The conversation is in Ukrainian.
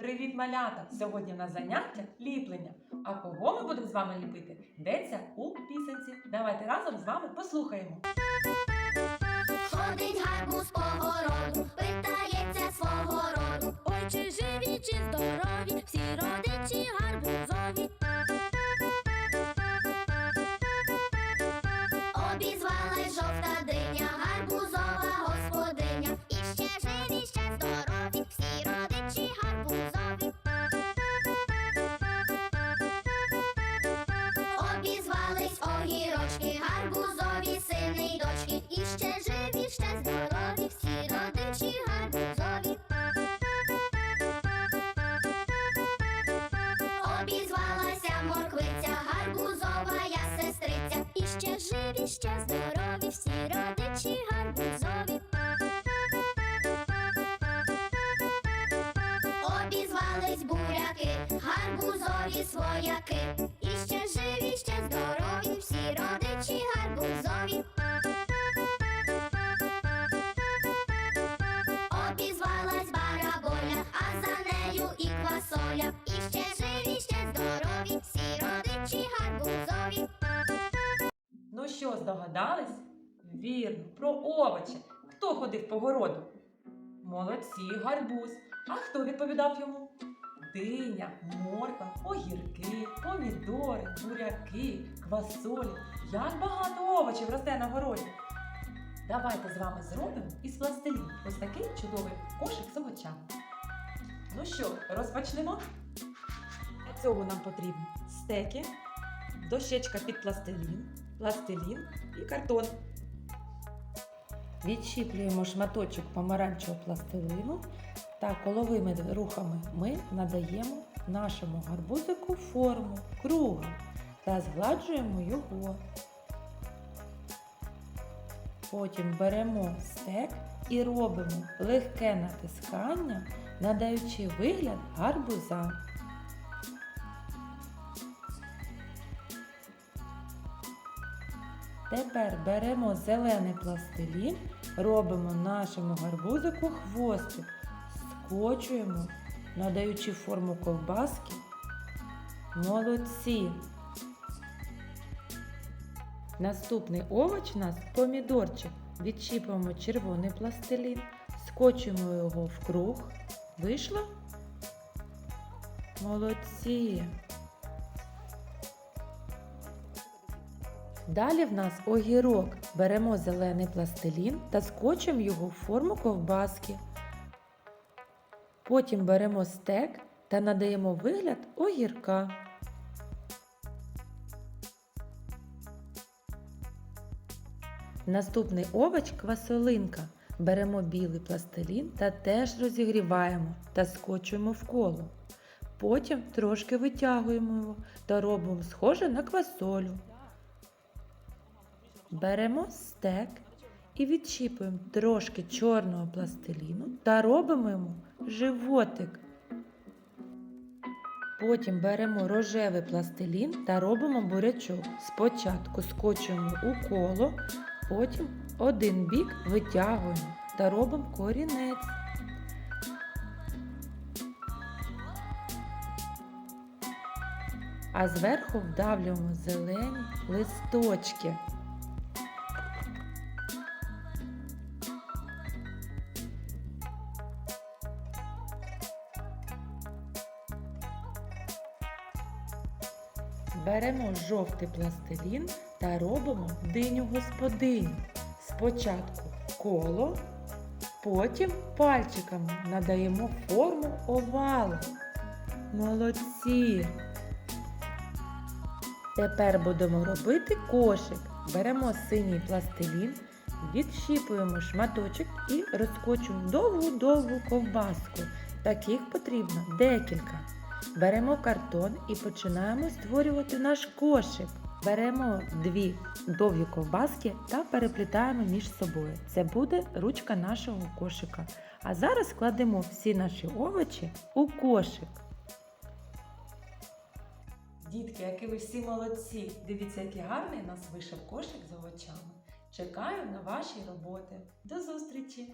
Привіт, малята! Сьогодні на заняття ліплення. А кого ми будемо з вами ліпити? Йдеться у пісенці. Давайте разом з вами послухаємо. Ще живі, ще здорові, всі родичі гарбузові. Обізвались буряки, гарбузові свояки. І ще живі, ще здорові, всі родичі гарбузові. Обізвалась бараболя, а за нею і квасоля. Здогадались? Вірно, про овочі. Хто ходив по городу? Молодці, гарбуз. А хто відповідав йому? Диня, морква, огірки, помідори, буряки, квасолі. Як багато овочів росте на городі. Давайте з вами зробимо із пластилін ось такий чудовий кошик з овочами. Ну що, розпочнемо? Для цього нам потрібні стеки, дощечка під пластилін, пластилін і картон. Відщіплюємо шматочок помаранчевого пластилину та коловими рухами ми надаємо нашому гарбузику форму круга та згладжуємо його. Потім беремо стек і робимо легке натискання, надаючи вигляд гарбуза. Тепер беремо зелений пластилін, робимо нашому гарбузику хвостик, скочуємо, надаючи форму ковбаски. Молодці! Наступний овоч у нас помідорчик. Відчіпуємо червоний пластилін, скочуємо його в круг. Вийшло? Молодці! Далі в нас огірок. Беремо зелений пластилін та скочимо його в форму ковбаски. Потім беремо стек та надаємо вигляд огірка. Наступний овоч квасолинка. Беремо білий пластилін та теж розігріваємо та скочуємо в коло. Потім трошки витягуємо його та робимо схоже на квасолю. Беремо стек і відчіпуємо трошки чорного пластиліну та робимо йому животик. Потім беремо рожевий пластилін та робимо бурячок. Спочатку скочуємо у коло, потім один бік витягуємо та робимо корінець. А зверху вдавлюємо зелені листочки. Беремо жовтий пластилін та робимо диню господиню. Спочатку коло, потім пальчиками надаємо форму овала. Молодці! Тепер будемо робити кошик. Беремо синій пластилін, відщіпуємо шматочок і розкочуємо довгу-довгу ковбаску. Таких потрібно декілька. Беремо картон і починаємо створювати наш кошик. Беремо дві довгі ковбаски та переплітаємо між собою. Це буде ручка нашого кошика. А зараз кладемо всі наші овочі у кошик. Дітки, які ви всі молодці! Дивіться, який гарний нас вийшов кошик з овочами. Чекаю на ваші роботи. До зустрічі!